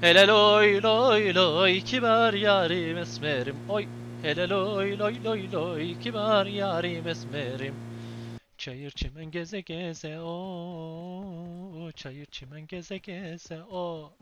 Hele loy loy loy kibar yarim esmerim? Oy Hele loy loy loy loy kibar yarim esmerim? Çayır çimen geze geze o Çayır çimen geze geze o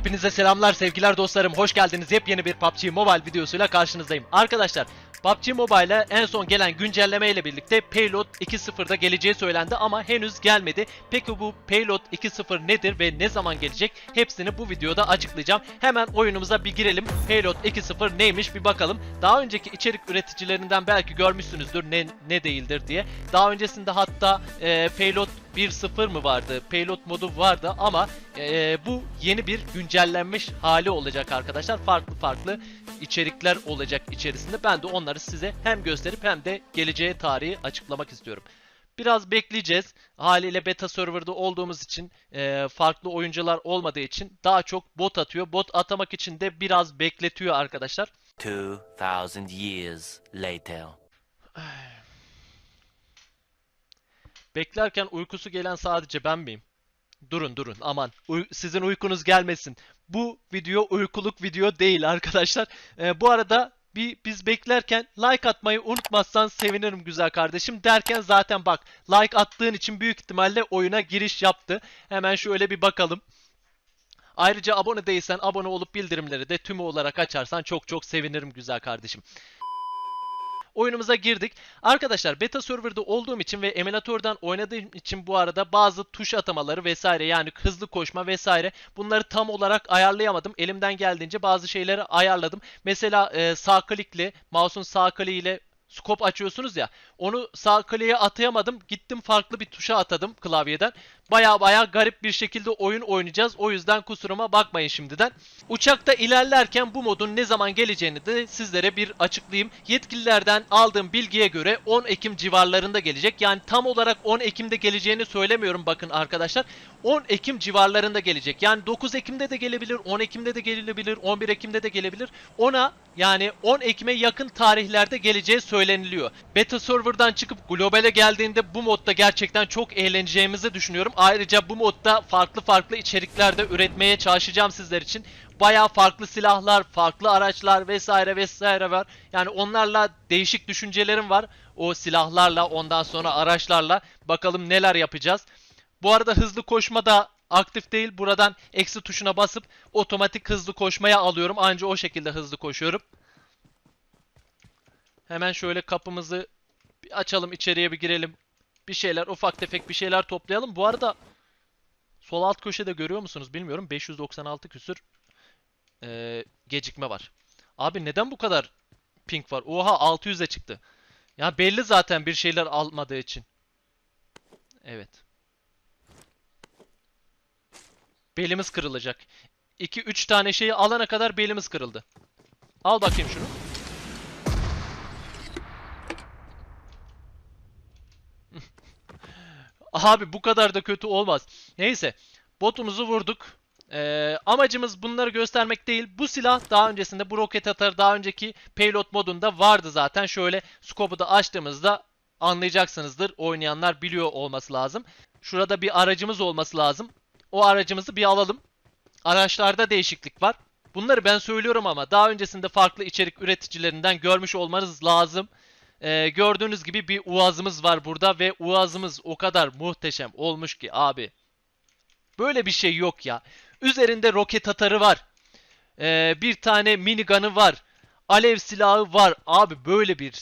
Hepinize selamlar sevgiler dostlarım. Hoş geldiniz. Yepyeni bir PUBG Mobile videosuyla karşınızdayım. Arkadaşlar PUBG Mobile'e en son gelen güncelleme ile birlikte Payload 2.0'da geleceği söylendi ama henüz gelmedi. Peki bu Payload 2.0 nedir ve ne zaman gelecek? Hepsini bu videoda açıklayacağım. Hemen oyunumuza bir girelim. Payload 2.0 neymiş bir bakalım. Daha önceki içerik üreticilerinden belki görmüşsünüzdür ne, ne değildir diye. Daha öncesinde hatta e, Payload 1.0 mı vardı? Payload modu vardı ama e, bu yeni bir güncellenmiş hali olacak arkadaşlar. Farklı farklı içerikler olacak içerisinde. Ben de onları size hem gösterip hem de geleceğe tarihi açıklamak istiyorum. Biraz bekleyeceğiz. Haliyle beta serverda olduğumuz için e, farklı oyuncular olmadığı için daha çok bot atıyor. Bot atamak için de biraz bekletiyor arkadaşlar. 2000 years later. Beklerken uykusu gelen sadece ben miyim? Durun durun aman Uy- sizin uykunuz gelmesin. Bu video uykuluk video değil arkadaşlar. Ee, bu arada bir biz beklerken like atmayı unutmazsan sevinirim güzel kardeşim derken zaten bak like attığın için büyük ihtimalle oyuna giriş yaptı. Hemen şöyle bir bakalım. Ayrıca abone değilsen abone olup bildirimleri de tümü olarak açarsan çok çok sevinirim güzel kardeşim oyunumuza girdik. Arkadaşlar beta serverda olduğum için ve emülatörden oynadığım için bu arada bazı tuş atamaları vesaire yani hızlı koşma vesaire bunları tam olarak ayarlayamadım. Elimden geldiğince bazı şeyleri ayarladım. Mesela e, sağ klikle mouse'un sağ kliğiyle scope açıyorsunuz ya. Onu sağ kliğe atayamadım. Gittim farklı bir tuşa atadım klavyeden. Baya baya garip bir şekilde oyun oynayacağız. O yüzden kusuruma bakmayın şimdiden. Uçakta ilerlerken bu modun ne zaman geleceğini de sizlere bir açıklayayım. Yetkililerden aldığım bilgiye göre 10 Ekim civarlarında gelecek. Yani tam olarak 10 Ekim'de geleceğini söylemiyorum bakın arkadaşlar. 10 Ekim civarlarında gelecek. Yani 9 Ekim'de de gelebilir, 10 Ekim'de de gelebilir, 11 Ekim'de de gelebilir. Ona yani 10 Ekim'e yakın tarihlerde geleceği söyleniliyor. Beta server'dan çıkıp globale geldiğinde bu modda gerçekten çok eğleneceğimizi düşünüyorum. Ayrıca bu modda farklı farklı içeriklerde üretmeye çalışacağım sizler için. Bayağı farklı silahlar, farklı araçlar vesaire vesaire var. Yani onlarla değişik düşüncelerim var. O silahlarla, ondan sonra araçlarla bakalım neler yapacağız. Bu arada hızlı koşma da aktif değil. Buradan eksi tuşuna basıp otomatik hızlı koşmaya alıyorum. Anca o şekilde hızlı koşuyorum. Hemen şöyle kapımızı açalım içeriye bir girelim. Bir şeyler ufak tefek bir şeyler toplayalım. Bu arada sol alt köşede görüyor musunuz bilmiyorum. 596 küsür eee, gecikme var. Abi neden bu kadar ping var? Oha 600'e çıktı. Ya belli zaten bir şeyler almadığı için. Evet. Belimiz kırılacak. 2-3 tane şeyi alana kadar belimiz kırıldı. Al bakayım şunu. Abi bu kadar da kötü olmaz. Neyse. Botumuzu vurduk. Ee, amacımız bunları göstermek değil. Bu silah daha öncesinde bu roket atar daha önceki payload modunda vardı zaten. Şöyle scope'u da açtığımızda anlayacaksınızdır. Oynayanlar biliyor olması lazım. Şurada bir aracımız olması lazım. O aracımızı bir alalım. Araçlarda değişiklik var. Bunları ben söylüyorum ama daha öncesinde farklı içerik üreticilerinden görmüş olmanız lazım. Ee, gördüğünüz gibi bir uazımız var burada ve uazımız o kadar muhteşem olmuş ki abi. Böyle bir şey yok ya. Üzerinde roket atarı var. Ee, bir tane minigun'ı var. Alev silahı var. Abi böyle bir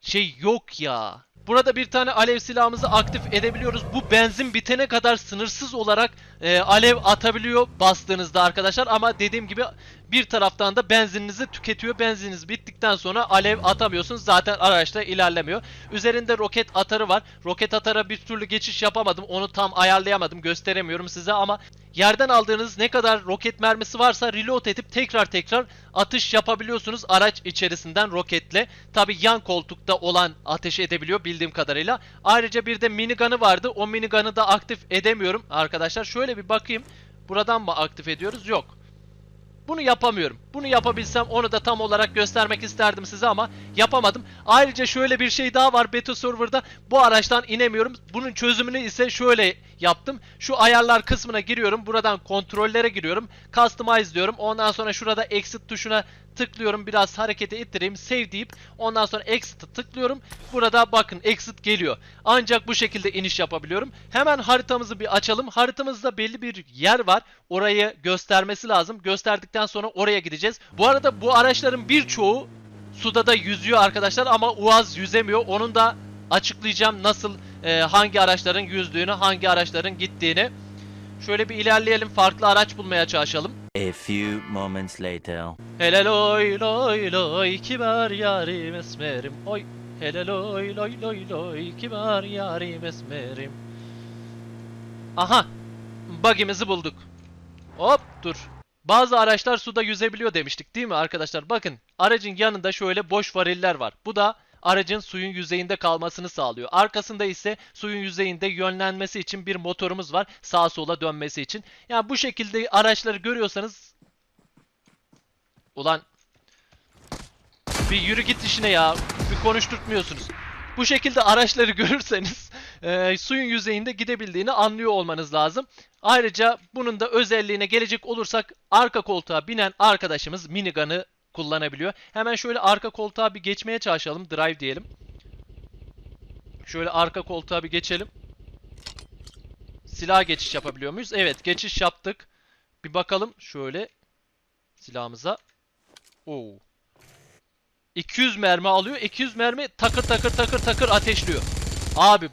şey yok ya. Burada bir tane alev silahımızı aktif edebiliyoruz. Bu benzin bitene kadar sınırsız olarak e, alev atabiliyor bastığınızda arkadaşlar. Ama dediğim gibi bir taraftan da benzininizi tüketiyor. Benzininiz bittikten sonra alev atamıyorsunuz. Zaten araçta ilerlemiyor. Üzerinde roket atarı var. Roket atara bir türlü geçiş yapamadım. Onu tam ayarlayamadım. Gösteremiyorum size ama yerden aldığınız ne kadar roket mermisi varsa reload edip tekrar tekrar atış yapabiliyorsunuz araç içerisinden roketle. Tabi yan koltukta olan ateş edebiliyor bildiğim kadarıyla. Ayrıca bir de minigun'ı vardı. O minigun'ı da aktif edemiyorum arkadaşlar. Şöyle bir bakayım. Buradan mı aktif ediyoruz? Yok. Bunu yapamıyorum. Bunu yapabilsem onu da tam olarak göstermek isterdim size ama yapamadım. Ayrıca şöyle bir şey daha var Beta Server'da. Bu araçtan inemiyorum. Bunun çözümünü ise şöyle yaptım. Şu ayarlar kısmına giriyorum. Buradan kontrollere giriyorum. Customize diyorum. Ondan sonra şurada exit tuşuna tıklıyorum. Biraz harekete ittireyim. Save deyip ondan sonra exit'e tıklıyorum. Burada bakın exit geliyor. Ancak bu şekilde iniş yapabiliyorum. Hemen haritamızı bir açalım. Haritamızda belli bir yer var. Orayı göstermesi lazım. Gösterdikten sonra oraya gideceğiz. Bu arada bu araçların birçoğu suda da yüzüyor arkadaşlar ama Uaz yüzemiyor. Onun da açıklayacağım nasıl e, hangi araçların yüzdüğünü, hangi araçların gittiğini. Şöyle bir ilerleyelim. Farklı araç bulmaya çalışalım. A few moments later. Hele loy loy loy kibar yarim esmerim. Oy Hele loy loy loy loy kibar yarim esmerim. Aha Bug'imizi bulduk. Hop dur. Bazı araçlar suda yüzebiliyor demiştik değil mi arkadaşlar? Bakın aracın yanında şöyle boş variller var. Bu da aracın suyun yüzeyinde kalmasını sağlıyor. Arkasında ise suyun yüzeyinde yönlenmesi için bir motorumuz var. Sağa sola dönmesi için. Yani bu şekilde araçları görüyorsanız Ulan bir yürü git işine ya. Bir konuşturtmuyorsunuz. Bu şekilde araçları görürseniz e, suyun yüzeyinde gidebildiğini anlıyor olmanız lazım. Ayrıca bunun da özelliğine gelecek olursak arka koltuğa binen arkadaşımız minigun'ı kullanabiliyor. Hemen şöyle arka koltuğa bir geçmeye çalışalım. Drive diyelim. Şöyle arka koltuğa bir geçelim. Silah geçiş yapabiliyor muyuz? Evet geçiş yaptık. Bir bakalım şöyle silahımıza. Oo. 200 mermi alıyor. 200 mermi takır takır takır takır ateşliyor. Abi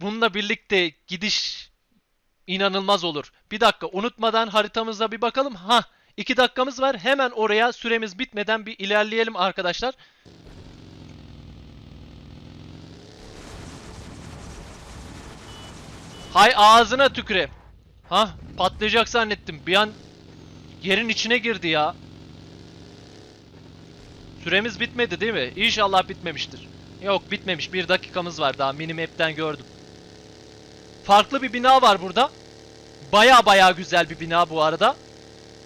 bununla birlikte gidiş inanılmaz olur. Bir dakika unutmadan haritamıza bir bakalım. Ha 2 dakikamız var. Hemen oraya süremiz bitmeden bir ilerleyelim arkadaşlar. Hay ağzına tüküre. Ha patlayacak zannettim. Bir an yerin içine girdi ya. Süremiz bitmedi değil mi? İnşallah bitmemiştir. Yok bitmemiş. Bir dakikamız var daha minimap'ten gördüm. Farklı bir bina var burada. Baya baya güzel bir bina bu arada.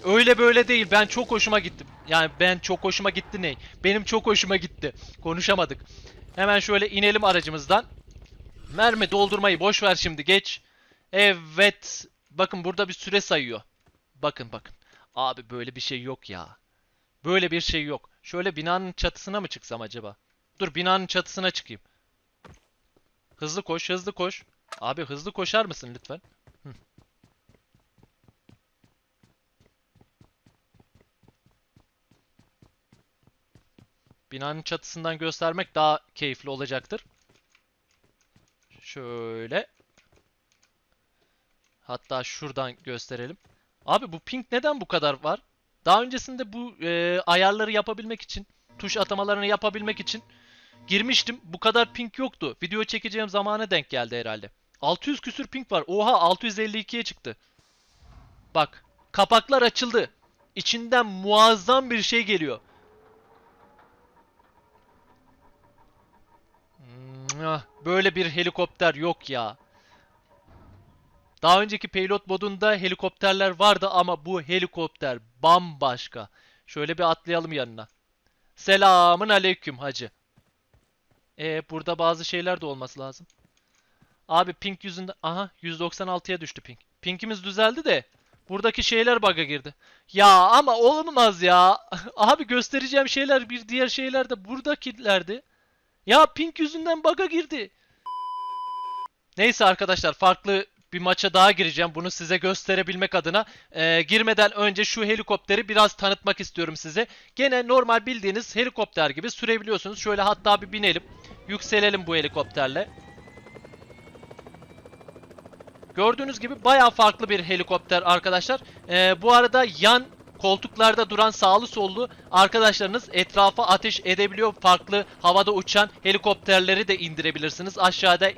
Öyle böyle değil. Ben çok hoşuma gittim. Yani ben çok hoşuma gitti ne? Benim çok hoşuma gitti. Konuşamadık. Hemen şöyle inelim aracımızdan. Mermi doldurmayı boş ver şimdi geç. Evet. Bakın burada bir süre sayıyor. Bakın bakın. Abi böyle bir şey yok ya. Böyle bir şey yok. Şöyle binanın çatısına mı çıksam acaba? Dur binanın çatısına çıkayım. Hızlı koş, hızlı koş. Abi hızlı koşar mısın lütfen? Binanın çatısından göstermek daha keyifli olacaktır. Şöyle. Hatta şuradan gösterelim. Abi bu ping neden bu kadar var? Daha öncesinde bu e, ayarları yapabilmek için, tuş atamalarını yapabilmek için girmiştim. Bu kadar ping yoktu. Video çekeceğim zamana denk geldi herhalde. 600 küsür ping var. Oha 652'ye çıktı. Bak kapaklar açıldı. İçinden muazzam bir şey geliyor. Böyle bir helikopter yok ya. Daha önceki Payload modunda helikopterler vardı ama bu helikopter bambaşka. Şöyle bir atlayalım yanına. Selamın aleyküm hacı. E burada bazı şeyler de olması lazım. Abi ping yüzünden... Aha 196'ya düştü ping. Pingimiz düzeldi de buradaki şeyler bug'a girdi. Ya ama olmaz ya. Abi göstereceğim şeyler bir diğer şeyler de buradakilerdi. Ya ping yüzünden bug'a girdi. Neyse arkadaşlar farklı bir maça daha gireceğim. Bunu size gösterebilmek adına. Ee, girmeden önce şu helikopteri biraz tanıtmak istiyorum size. Gene normal bildiğiniz helikopter gibi sürebiliyorsunuz. Şöyle hatta bir binelim. Yükselelim bu helikopterle. Gördüğünüz gibi baya farklı bir helikopter arkadaşlar. Ee, bu arada yan koltuklarda duran sağlı sollu arkadaşlarınız etrafa ateş edebiliyor. Farklı havada uçan helikopterleri de indirebilirsiniz. Aşağıda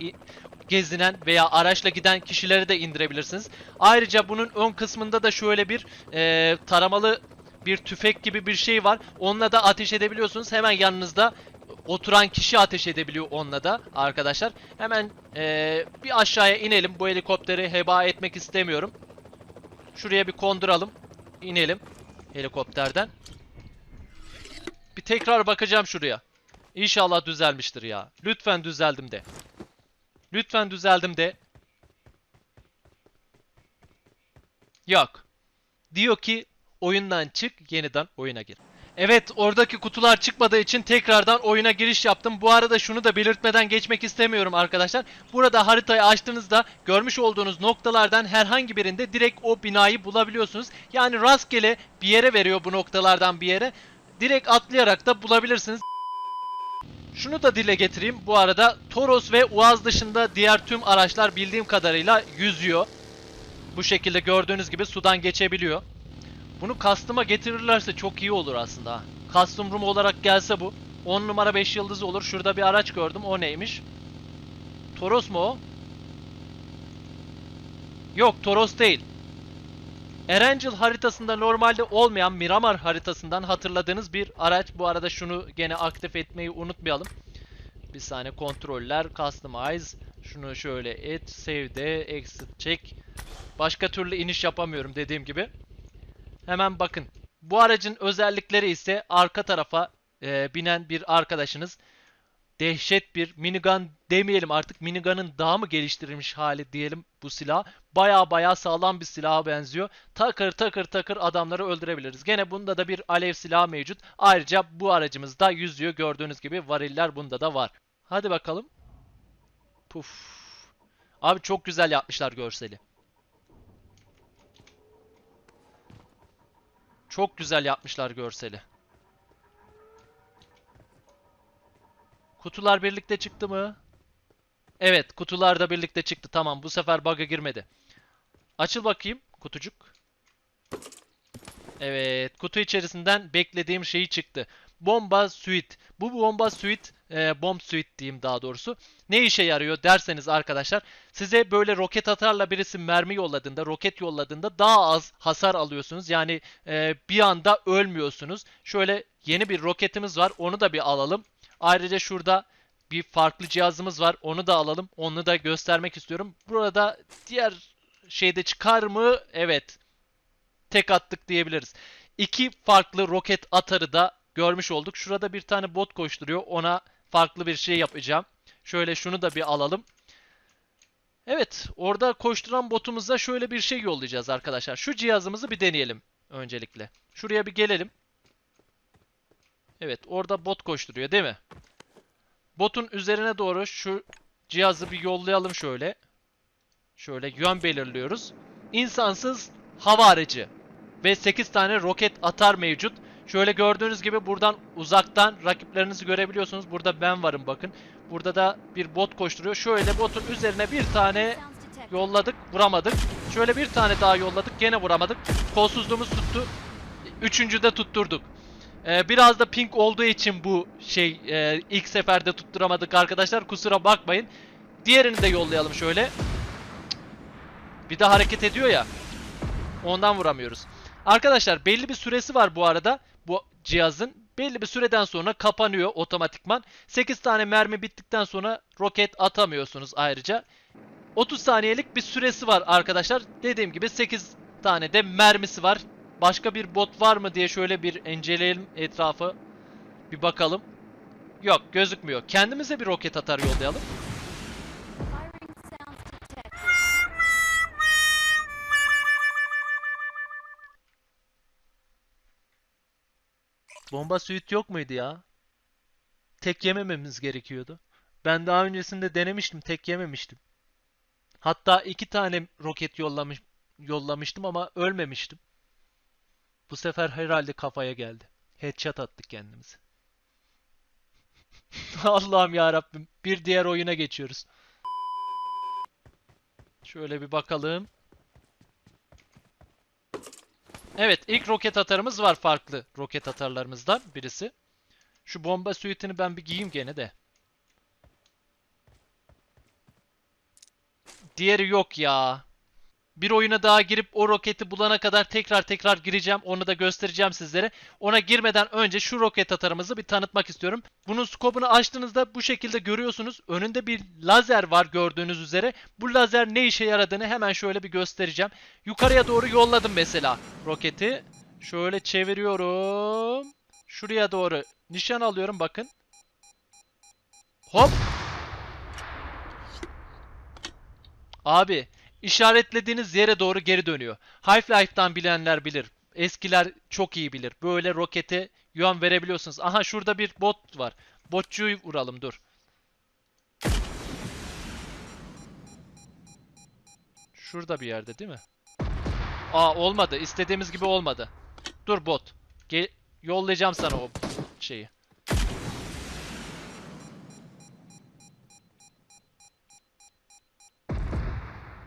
gezinen veya araçla giden kişileri de indirebilirsiniz. Ayrıca bunun ön kısmında da şöyle bir e, taramalı bir tüfek gibi bir şey var. Onunla da ateş edebiliyorsunuz. Hemen yanınızda oturan kişi ateş edebiliyor onunla da arkadaşlar. Hemen e, bir aşağıya inelim. Bu helikopteri heba etmek istemiyorum. Şuraya bir konduralım. İnelim helikopterden. Bir tekrar bakacağım şuraya. İnşallah düzelmiştir ya. Lütfen düzeldim de. Lütfen düzeldim de. Yok. Diyor ki oyundan çık, yeniden oyuna gir. Evet, oradaki kutular çıkmadığı için tekrardan oyuna giriş yaptım. Bu arada şunu da belirtmeden geçmek istemiyorum arkadaşlar. Burada haritayı açtığınızda görmüş olduğunuz noktalardan herhangi birinde direkt o binayı bulabiliyorsunuz. Yani rastgele bir yere veriyor bu noktalardan bir yere. Direkt atlayarak da bulabilirsiniz. Şunu da dile getireyim. Bu arada Toros ve Uaz dışında diğer tüm araçlar bildiğim kadarıyla yüzüyor. Bu şekilde gördüğünüz gibi sudan geçebiliyor. Bunu custom'a getirirlerse çok iyi olur aslında. Custom room olarak gelse bu. 10 numara 5 yıldız olur. Şurada bir araç gördüm. O neymiş? Toros mu o? Yok Toros değil. Erangel haritasında normalde olmayan Miramar haritasından hatırladığınız bir araç. Bu arada şunu gene aktif etmeyi unutmayalım. Bir saniye kontroller, customize. Şunu şöyle et, save de, exit check. Başka türlü iniş yapamıyorum dediğim gibi. Hemen bakın. Bu aracın özellikleri ise arka tarafa e, binen bir arkadaşınız dehşet bir minigun demeyelim artık minigun'ın daha mı geliştirilmiş hali diyelim bu silah. Baya baya sağlam bir silaha benziyor. Takır takır takır adamları öldürebiliriz. Gene bunda da bir alev silahı mevcut. Ayrıca bu aracımızda yüzüyor gördüğünüz gibi variller bunda da var. Hadi bakalım. Puf. Abi çok güzel yapmışlar görseli. Çok güzel yapmışlar görseli. Kutular birlikte çıktı mı? Evet, kutular da birlikte çıktı. Tamam, bu sefer bug'a girmedi. Açıl bakayım kutucuk. Evet, kutu içerisinden beklediğim şeyi çıktı. Bomba suite. Bu bomba suite, e, bomb suite diyeyim daha doğrusu. Ne işe yarıyor derseniz arkadaşlar, size böyle roket atarla birisi mermi yolladığında, roket yolladığında daha az hasar alıyorsunuz. Yani e, bir anda ölmüyorsunuz. Şöyle yeni bir roketimiz var, onu da bir alalım. Ayrıca şurada bir farklı cihazımız var. Onu da alalım. Onu da göstermek istiyorum. Burada diğer şeyde çıkar mı? Evet. Tek attık diyebiliriz. İki farklı roket atarı da görmüş olduk. Şurada bir tane bot koşturuyor. Ona farklı bir şey yapacağım. Şöyle şunu da bir alalım. Evet. Orada koşturan botumuza şöyle bir şey yollayacağız arkadaşlar. Şu cihazımızı bir deneyelim öncelikle. Şuraya bir gelelim. Evet orada bot koşturuyor değil mi? Botun üzerine doğru şu cihazı bir yollayalım şöyle. Şöyle yön belirliyoruz. İnsansız hava aracı. Ve 8 tane roket atar mevcut. Şöyle gördüğünüz gibi buradan uzaktan rakiplerinizi görebiliyorsunuz. Burada ben varım bakın. Burada da bir bot koşturuyor. Şöyle botun üzerine bir tane yolladık. Vuramadık. Şöyle bir tane daha yolladık. Gene vuramadık. Kolsuzluğumuz tuttu. Üçüncüde tutturduk. Ee, biraz da pink olduğu için bu şey e, ilk seferde tutturamadık arkadaşlar. Kusura bakmayın. Diğerini de yollayalım şöyle. Bir de hareket ediyor ya. Ondan vuramıyoruz. Arkadaşlar belli bir süresi var bu arada. Bu cihazın. Belli bir süreden sonra kapanıyor otomatikman. 8 tane mermi bittikten sonra roket atamıyorsunuz ayrıca. 30 saniyelik bir süresi var arkadaşlar. Dediğim gibi 8 tane de mermisi var. Başka bir bot var mı diye şöyle bir inceleyelim etrafı. Bir bakalım. Yok gözükmüyor. Kendimize bir roket atar yollayalım. Bomba suit yok muydu ya? Tek yemememiz gerekiyordu. Ben daha öncesinde denemiştim, tek yememiştim. Hatta iki tane roket yollamış yollamıştım ama ölmemiştim. Bu sefer herhalde kafaya geldi. Headshot attık kendimize. Allah'ım ya Rabbim. Bir diğer oyuna geçiyoruz. Şöyle bir bakalım. Evet, ilk roket atarımız var farklı roket atarlarımızdan birisi. Şu bomba suitini ben bir giyeyim gene de. Diğeri yok ya. Bir oyuna daha girip o roketi bulana kadar tekrar tekrar gireceğim. Onu da göstereceğim sizlere. Ona girmeden önce şu roket atarımızı bir tanıtmak istiyorum. Bunun skopunu açtığınızda bu şekilde görüyorsunuz. Önünde bir lazer var gördüğünüz üzere. Bu lazer ne işe yaradığını hemen şöyle bir göstereceğim. Yukarıya doğru yolladım mesela roketi. Şöyle çeviriyorum. Şuraya doğru nişan alıyorum bakın. Hop. Abi işaretlediğiniz yere doğru geri dönüyor. Half-Life'dan bilenler bilir. Eskiler çok iyi bilir. Böyle rokete yön verebiliyorsunuz. Aha şurada bir bot var. Botçuyu vuralım dur. Şurada bir yerde değil mi? Aa olmadı. İstediğimiz gibi olmadı. Dur bot. Ge yollayacağım sana o şeyi.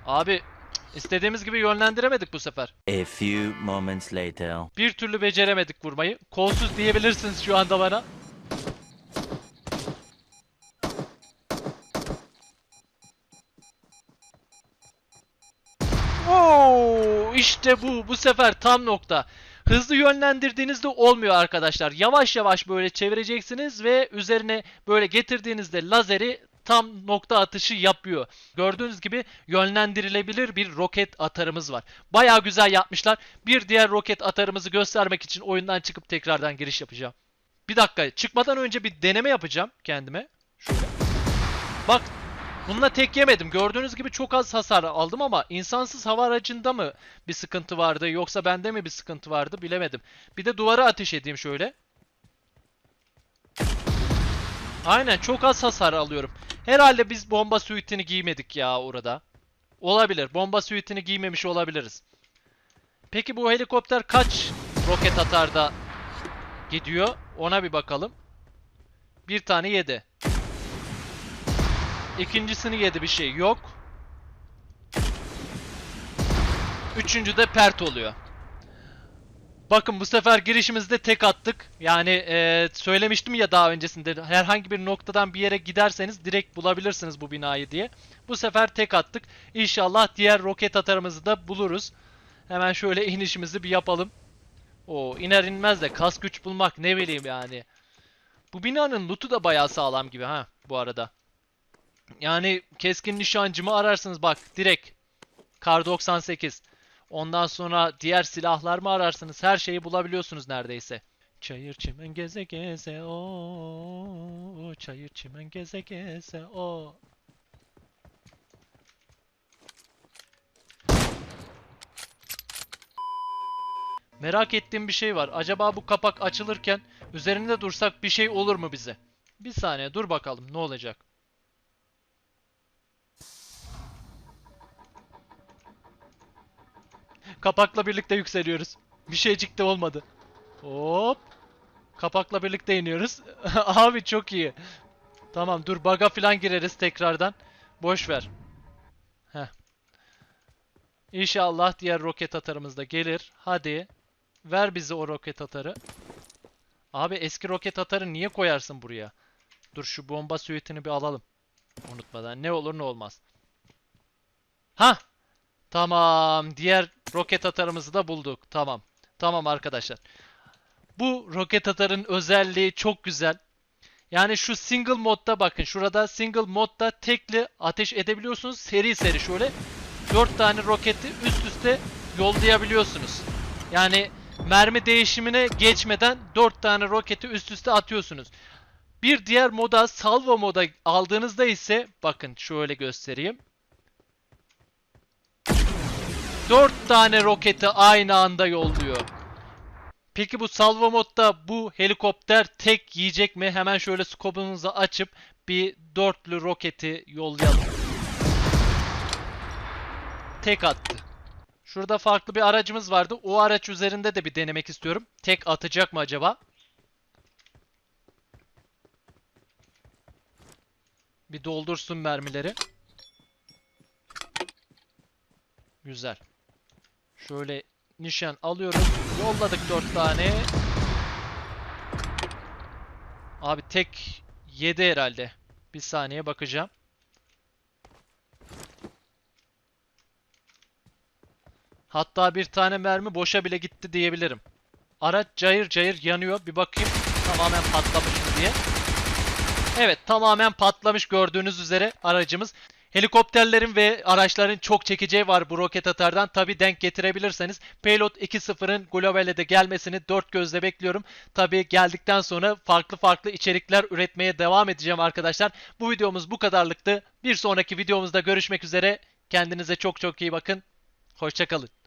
Abi istediğimiz gibi yönlendiremedik bu sefer. A few moments later. Bir türlü beceremedik vurmayı. Kolsuz diyebilirsiniz şu anda bana. Oo, işte bu. Bu sefer tam nokta. Hızlı yönlendirdiğinizde olmuyor arkadaşlar. Yavaş yavaş böyle çevireceksiniz ve üzerine böyle getirdiğinizde lazeri tam nokta atışı yapıyor. Gördüğünüz gibi yönlendirilebilir bir roket atarımız var. Baya güzel yapmışlar. Bir diğer roket atarımızı göstermek için oyundan çıkıp tekrardan giriş yapacağım. Bir dakika çıkmadan önce bir deneme yapacağım kendime. Şöyle. Bak bununla tek yemedim. Gördüğünüz gibi çok az hasar aldım ama insansız hava aracında mı bir sıkıntı vardı yoksa bende mi bir sıkıntı vardı bilemedim. Bir de duvara ateş edeyim şöyle. Aynen çok az hasar alıyorum. Herhalde biz bomba suitini giymedik ya orada. Olabilir. Bomba suitini giymemiş olabiliriz. Peki bu helikopter kaç roket atar da gidiyor? Ona bir bakalım. Bir tane yedi. İkincisini yedi bir şey yok. Üçüncü de pert oluyor. Bakın bu sefer girişimizde tek attık. Yani eee, söylemiştim ya daha öncesinde herhangi bir noktadan bir yere giderseniz direkt bulabilirsiniz bu binayı diye. Bu sefer tek attık. İnşallah diğer roket atarımızı da buluruz. Hemen şöyle inişimizi bir yapalım. O iner inmez de kas güç bulmak ne bileyim yani. Bu binanın lootu da bayağı sağlam gibi ha bu arada. Yani keskin nişancımı ararsınız bak direkt. Kar 98. Ondan sonra diğer silahlar mı ararsınız? Her şeyi bulabiliyorsunuz neredeyse. Çayır çimen geze geze o çayır çimen geze geze o Merak ettiğim bir şey var. Acaba bu kapak açılırken üzerinde dursak bir şey olur mu bize? Bir saniye dur bakalım ne olacak. Kapakla birlikte yükseliyoruz. Bir şeycik de olmadı. Hop. Kapakla birlikte iniyoruz. Abi çok iyi. Tamam dur baga falan gireriz tekrardan. Boş ver. Heh. İnşallah diğer roket atarımız da gelir. Hadi. Ver bize o roket atarı. Abi eski roket atarı niye koyarsın buraya? Dur şu bomba suitini bir alalım. Unutmadan. Ne olur ne olmaz. Ha. Tamam. Diğer roket atarımızı da bulduk. Tamam. Tamam arkadaşlar. Bu roket atarın özelliği çok güzel. Yani şu single modda bakın. Şurada single modda tekli ateş edebiliyorsunuz. Seri seri şöyle. 4 tane roketi üst üste yollayabiliyorsunuz. Yani mermi değişimine geçmeden 4 tane roketi üst üste atıyorsunuz. Bir diğer moda salvo moda aldığınızda ise bakın şöyle göstereyim. 4 tane roketi aynı anda yolluyor. Peki bu salvo modda bu helikopter tek yiyecek mi? Hemen şöyle skopumuzu açıp bir dörtlü roketi yollayalım. Tek attı. Şurada farklı bir aracımız vardı. O araç üzerinde de bir denemek istiyorum. Tek atacak mı acaba? Bir doldursun mermileri. Güzel. Şöyle nişan alıyoruz. Yolladık 4 tane. Abi tek 7 herhalde. Bir saniye bakacağım. Hatta bir tane mermi boşa bile gitti diyebilirim. Araç cayır cayır yanıyor. Bir bakayım tamamen patlamış mı diye. Evet tamamen patlamış gördüğünüz üzere aracımız. Helikopterlerin ve araçların çok çekeceği var bu roket atardan. Tabi denk getirebilirseniz Payload 2.0'ın globale de gelmesini dört gözle bekliyorum. Tabi geldikten sonra farklı farklı içerikler üretmeye devam edeceğim arkadaşlar. Bu videomuz bu kadarlıktı. Bir sonraki videomuzda görüşmek üzere. Kendinize çok çok iyi bakın. Hoşçakalın.